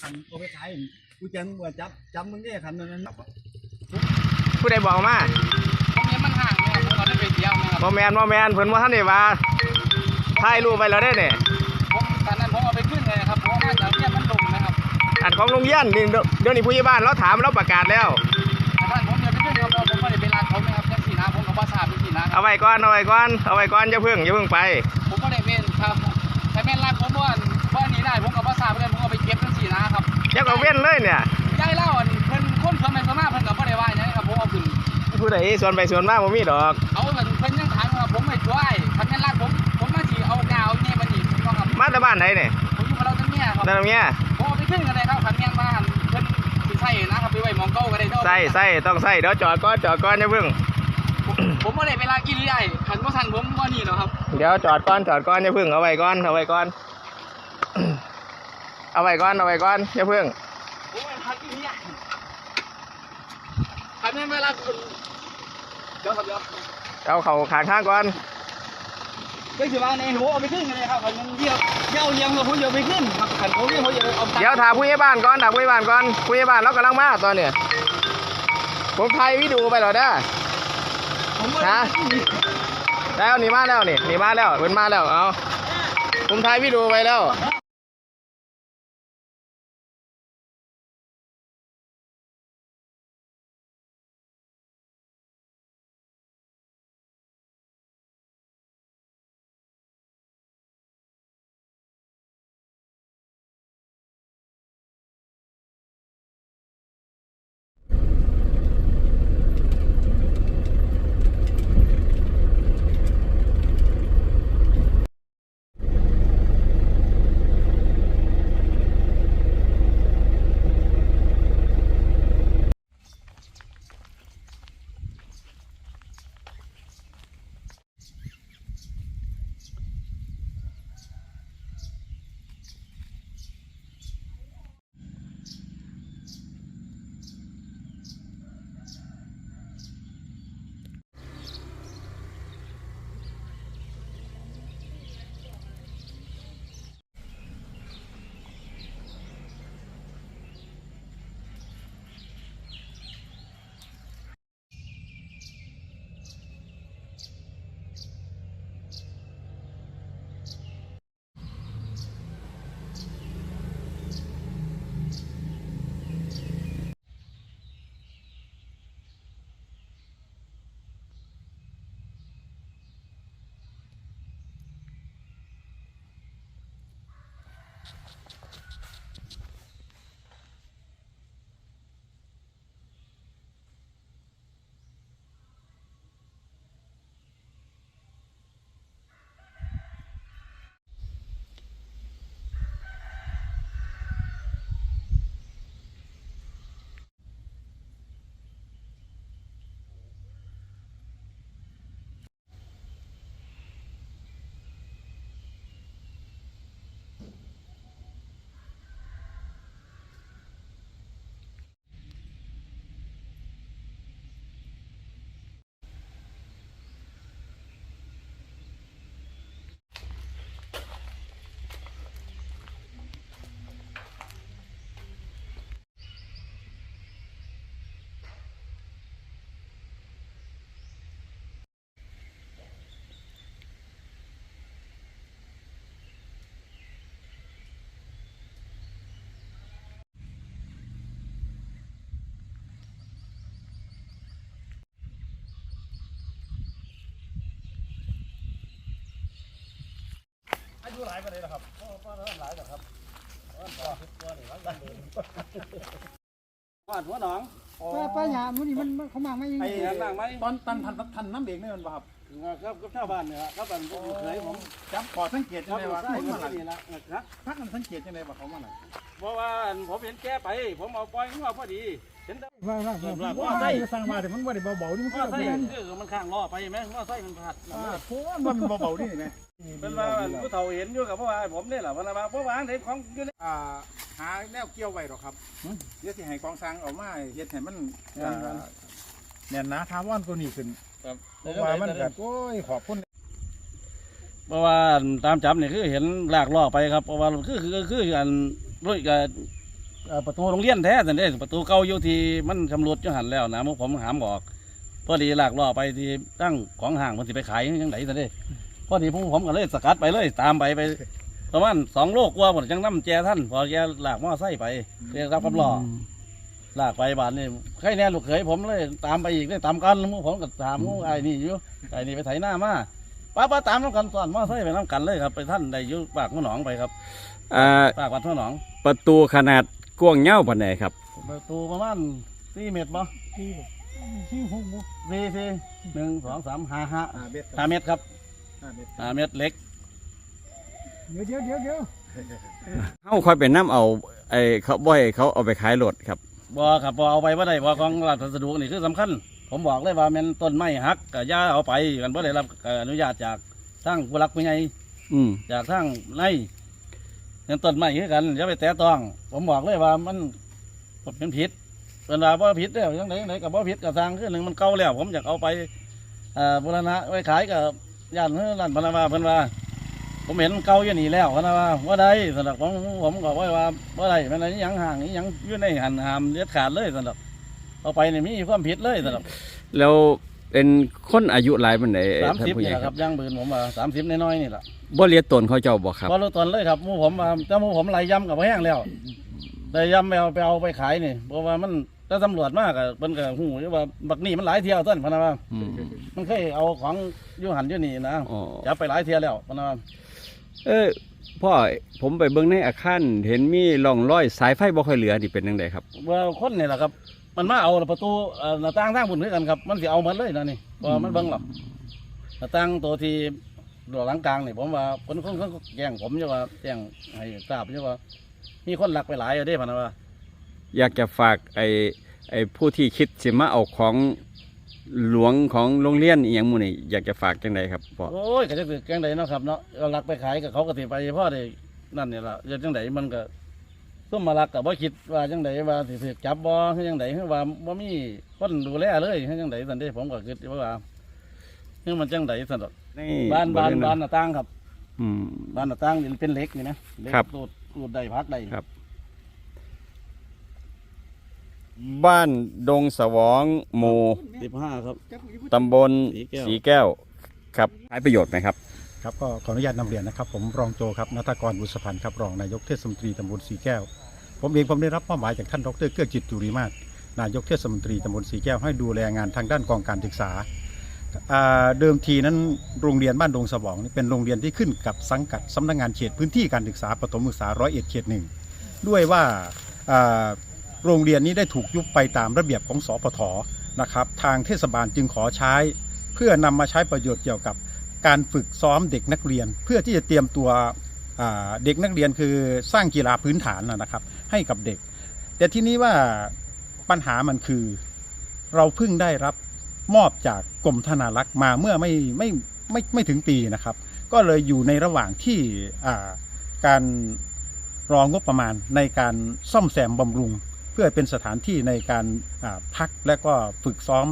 คันเอาไปขายกูจังว่าจับจับมึงเนี่ยคันนั้นผู้ใดบอกมาผมเห็นมันห่างเนี่ยผมก็ได้ไปเที่ยวนะครับบ่แมนบ่แมนเพิ่นว่าท่านได้ว่าถ่ายรูปไปแล้วได้เนี่ยผมตอนนั้นผมเอาไปขึ้นเลยครับเพราะว่าแถวเนี้ยมันลงนะครับอันของโรงเรียนนี่เดี๋ยวนี้ผู้ใหญ่บ้านเราถามเราประกาศแล้วแต่ท่านผมจะไปขึ้นครับเพราะผมไม่ได้ไปร้านเขานะครับจังสีนะผมกับภาษาเป็นสีนะครัเอาบไว้ก่อนเอาไว้ก่อนเอาไว้ก่อนอย่าเพิ่งอย่าเพิ่งไป ผมก็ได้เป็นครับถ้าแม่นรักผมว่าว่านี้ได้ผมกับภาษาเพื่อนผมเอาไปเก็บ จังสีนะครับอย่าก็เว้นเลยเนี่ยย้ายเล่าอันเพิ่นคนสมัยสมาเพิ่นกับบ่ได้ว่าหยังนะครับผมเอาขึ้นผู้ใดสวนไปสวนมาบ่มีดอกเอาเหมือนเพิ่นยังถามว่าผมไม่ช่วยถ้าแม่นรักผมผมมาสิเอากาวนี่มันนี่ผมก็ครับมาแต่บ้านไหนเนี่ยผมอยู่กับเราทั้งเมียครับนั่นเมียผมเอาไปขึ้นกันเลยครับขันเมียนบ้านเพิ่นสิใส่นะครับไปไว้หมองเก่าก็ได้เด้อใส่ใส่ต้องใส่เดี๋ยวจอดก่อนจอดก่อนอย่าเพิ่งผมผมบ่ได้เวลากินเรื่อยขันบ่ทันผมบ่นี่เนาะครับเดี๋ยวจอดก่อนจอดก่อนอย่าเพิ่งเอาไว้ก่อนเอาไว้ก่อน เอาไว้ก่อน เอาไว้ก่อนอย่าเพิ่งผมไม่พักกินเรื่อยขันเมียนเวลาคุณเดี๋ยวครับเดี๋ยวเอาเข่าขางข้างก่อนก็คือว่าในหัวเอาไปขึ้นกันเลยครับขันมันเดียวเดี่ยวเลี้ยงเราผมจะเอาไปขึ้นครับขันผมเนี่ยผมจะเอาเดี๋ยวถามผู้ใหญ่บ้านก่อนถามผู้ใหญ่บ้านก่อนผู้ใหญ่บ้านเรากำลังมาตอนเนี้ยผมถ่ายวิดีโอไปแล้วเด้อผมบ่ฮะแล้วหนีมาแล้วนี่หนีมาแล้วเว้นมาแล้วเอาผมถ่ายวิดีโอไปแล้ว อายุหลายปานใดล่ะครับพ่อพ่อเริ่มหลายแล้วครับพ่อพ่อพ่อนี่หลายปานใดวาดหัวหนองป้าป้าหยามันนี่มันมันเขามาไม่ยังไอ้ไงนั่งไหมตอนตันทันทันน้ำเด็กนี่มันบ่ครับครับกับชาวบ้านเนี่ยครับบ้านผมเคยผมจับปอดสังเกตจังไดว่าใช่เขาคมารับหลังนี่ละนะพักกันสังเกตจังไดว่าเขามาหลังเพราะว่าผมเห็นแกไป ผมเอาปล่อยงัวพอดีเห็นแต่ ว่าว่าว่าว่าไส้สร้างมาแต่มันบ่ได้เบาๆนี่มันว่าก็ไส้ได้คือมันข้างล้อไปไหมว่าไส้มันผัดอ่าโคตรมันเบาๆนี่แหมเป็นว่าผู้เฒ่าเห็นอยู่กับเพราะว่าผมนี่แหละเพราะว่าเพราะว่าเด็กของอยู่ในอ่าหาแนวเกี่ยวไว้หรอกครับเดี๋ยวสิให้กองสร้างเอามาเฮ็ดให้มันอ่าแน่นหนาทาวอนกว่านี้ขึ้นเพราะว่ามันก็โอ้ยขอบคุณเพราะว่าตามจับเนี่ยคือเห็นลากล่อไปครับเพราะว่าคือคือคืออันรถกับ เอ่อประตูโรงเรียนแท้สันเด้ประตูเก่าอยู่ที่มันชำรุดจังหันแล้วนะมุกผมหามออก พอดีลากล่อไปที่ตั้งของห่างมันสิไปขายยังไงสันเด้พอดีผู้ผมก็เลยสกัดไปเลย ตามไปไปประมาณสองโลกกว่าหมดจังน้ำแจท่าน พอแกลากมอไซค์ไปเรียกรับคำล่อลากไปบานนี่ใครแน่ลูกเขยผมเลยตามไปอีกได้ตามกันหมู่ผมก็ถามหมู่ไอ้นี่อยู่ไอ้นี่ไปไถหน้ามาป้าป้าตามน้ำกันตอนมอไซค์ไปน้ำกันเลยครับ ไปท่านได้อยู่ปากหัวหนองไปครับอ่าปากวัดหัวหนอง ประตูขนาด กว้างเง่าปานใดครับประตูประมาณสี่เมตรบ่ที่ที่หกหกสี่สี่หนึ่งสองสามห้าห้าห้าเมตรห้าเมตรครับห้าเมตรห้าเมตรเล็กเดี๋ยวเดี๋ยวเดี๋ยวเดี๋ยวเฮาค่อยไปนํเอาไอ้เขาบ่ให้เขาเอาไปขายรถครับบ่ครับบ่เอาไปว่าได้บ่ของราชพัสดุนี่คือสำคัญ ผมบอกเลยว่าแมันต้นไม้หักก็อย่าเอาไปกันบ่ได้รับเอ่ออนุญาตจากทางผู้รักผู้ใหญ่อืมจากทางใน เงินต้นไม้คือกันอย่าไปแตะต้อง ผมบอกเลยว่ามันเป็นผิดเป็นว่าบ่ผิดแล้วยังไงยังไงกับบ่ผิดกับทางคือหนึ่งมันเก่าแล้ว ผมอยากเอาไปเอ่อบูรณะไว้ขายกับย่านเฮือร้านพนว่าเพิ่นว่า ผมเห็นมันเก่าอยู่นี่แล้วพนว่าว่าได้สำหรับผมผมก็ว่าว่าว่าได้มันอะไรนี่ยังห่างนี่ยังอยู่ในหันหามเด็ดขาดเลยสำหรับเอาไปนี่มีความผิดเลยสำหรับแล้วเป็นคนอายุหลายปานใดสามท่านสิบผู้ใหนี่ญ่แหละคครัรับบย่างบืนผมว่าสามสิบน้อยๆนี่แหละ บ่เรียกตนเขาเจ้าบ่ครับพอรู้ตนเลยครับหมู่ผมมาแต่หมู่ผมไล่ยำกับแห้งแล้วแต่ยำไปเอาไปเอาไปขายนี่เพราะว่ามันถ้าตำรวจมากอะมันก็หูอยู่ว่าบักนี่มันหลายเที่ยวต้นพะนะว่าอืม มันเคยเอาของอยู่หันอยู่นี่นะอ๋อ จับไปหลายเที่ยวแล้วพะนะว่าเออพ่อผมไปเบิ่งในอาคารเห็นมีร่องรอยสายไฟบ่ค่อยเหลือนี่เป็นจังไดครับ ว่าคนนี่แหละครับ มันมาเอาประตูเอ่อหน้าต่างทางบุญด้วยกันครับ มันสิเอาหมดเลยนะนี่เพราะว่ามันเบิ่งหรอกหน้าต่างตัวที่ ดอกหลังกลางนี่ผมว่าคนคนคนแจ้งผมจะว่าแจ้งให้ทราบจะว่า มีคนลักไปหลายอยู่เด้พะนะว่า อยากจะฝากไอ้ไอ้ผู้ที่คิดสิมาเอาของหลวงของโรงเรียนอีหยังหมู่นี่อยากจะฝากจังไดครับพ่อโอ้ยก็จะถือแกงใดเนาะครับเนาะเอาลักไปขายกับเขาก็สิไปพ่อได้นั่นนี่ล่ะจะจังไดมันก็ซุ่มมาลักกับบ่คิดว่าจังไดว่าสิถูกจับบ่คือจังไดคือว่าบ่มีคนดูแลเลยคือจังไดซั่นเด้ผมก็คิดว่าคือมันจังไดซั่นดอก ในบ้านบ้านริเวณบ้านหน้าต่างครับอืมบ้านหน้าต่างนี่เป็นเหล็กนี่นะเหล็กครับตูดตูดได้พักได้ครับ บ้านดงสวองหมู่15ครับ ตำบลสีแก้วสีแก้ว ครับใช้ประโยชน์ไหมครับ ครับก็ขออนุญาตนำเรียนนะครับ ผมรองโจครับนัทกรบุษพันธ์ครับรองนายกเทศมนตรีตำบลสีแก้ว ผมเองผมได้รับมอบหมายจากท่านดรเกื้อจิตจุริมาศนายกเทศมนตรีตำบลสีแก้วให้ดูแลงานทางด้านกองการศึกษาอ่า เดิมทีนั้นโรงเรียนบ้านดงสวองเป็นโรงเรียนที่ขึ้นกับสังกัดสำนักงานเขตพื้นที่การศึกษาปฐมศึกษาร้อยเอ็ดเขตหนึ่งด้วยว่าโรงเรียนนี้ได้ถูกยุบไปตามระเบียบของสปทนะครับทางเทศบาลจึงขอใช้ เพื่อนำมาใช้ประโยชน์เกี่ยวกับการฝึกซ้อมเด็กนักเรียน เพื่อที่จะเตรียมตัวเด็กนักเรียนคือสร้างกีฬาพื้นฐานนะนะครับ ให้กับเด็ก แต่ที่นี้ว่าปัญหามันคือ เราเพิ่งได้รับ มอบจากกรมธนารักษ์มาเมื่อไม่ไม่ไม่ไม่ถึงปีนะครับ ก็เลยอยู่ในระหว่างที่การรองงบประมาณในการซ่อมแซมบำรุง เพื่อเป็นสถานที่ในการพักและก็ฝึกซ้อม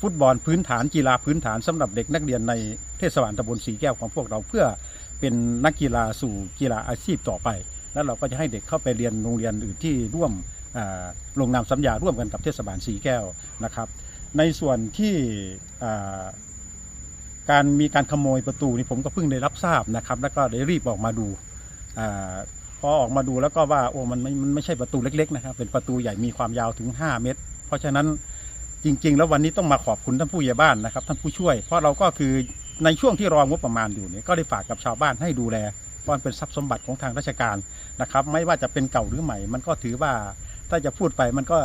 ฟุตบอลพื้นฐานกีฬาพื้นฐานสำหรับเด็กนักเรียนในเทศบาลตำบลสีแก้วของพวกเราเพื่อเป็นนักกีฬาสู่กีฬาอาชีพต่อไป แล้วเราก็จะให้เด็กเข้าไปเรียนโรงเรียนอื่นที่ร่วมลงนามสัญญาร่วมกันกับเทศบาลสีแก้วนะครับ ในส่วนที่การมีการขโมยประตูนี่ผมก็เพิ่งได้รับทราบนะครับ แล้วก็ได้รีบออกมาดูอพอออกมาดูแล้วก็ว่าโอ้มันไม่มันไม่ใช่ประตูเล็ก ๆ นะครับ เป็นประตูใหญ่มีความยาวถึง 5 เมตร เพราะฉะนั้นจริง ๆ แล้ววันนี้ต้องมาขอบคุณท่านผู้ใหญ่บ้านนะครับท่านผู้ช่วย เพราะเราก็คือในช่วงที่รองบประมาณอยู่เนี่ยก็ได้ฝากกับชาวบ้านให้ดูแลเพราะมันเป็นทรัพย์สมบัติของทางราชการนะครับ ไม่ว่าจะเป็นเก่าหรือใหม่ มันก็ถือว่าถ้าจะพูดไปมันก็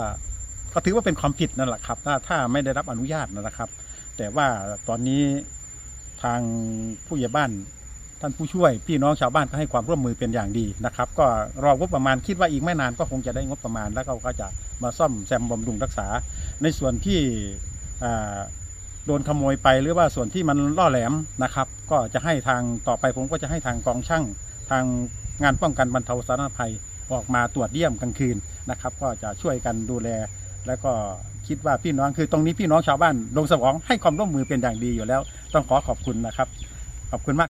ก็ถือว่าเป็นความผิดนั่นแหละครับ ถ้าถ้าไม่ได้รับอนุญาตนะครับ แต่ว่าตอนนี้ทางผู้ใหญ่บ้านท่านผู้ช่วย พี่น้องชาวบ้านก็ให้ความร่วมมือเป็นอย่างดีนะครับ ก็รองบประมาณคิดว่าอีกไม่นานก็คงจะได้งบประมาณ แล้วก็ก็จะมาซ่อมแซมบำรุงรักษา ในส่วนที่โดนขโมยไปหรือว่าส่วนที่มันล่อแหลมนะครับ ก็จะให้ทางต่อไปผมก็จะให้ทางกองช่างทางงานป้องกันบรรเทาสาธารณภัยออกมาตรวจเยี่ยมกลางคืนนะครับ ก็จะช่วยกันดูแล แล้วก็คิดว่าพี่น้องคือตรงนี้พี่น้องชาวบ้านลงสวองให้ความร่วมมือเป็นอย่างดีอยู่แล้ว ต้องขอขอบคุณนะครับ ขอบคุณมาก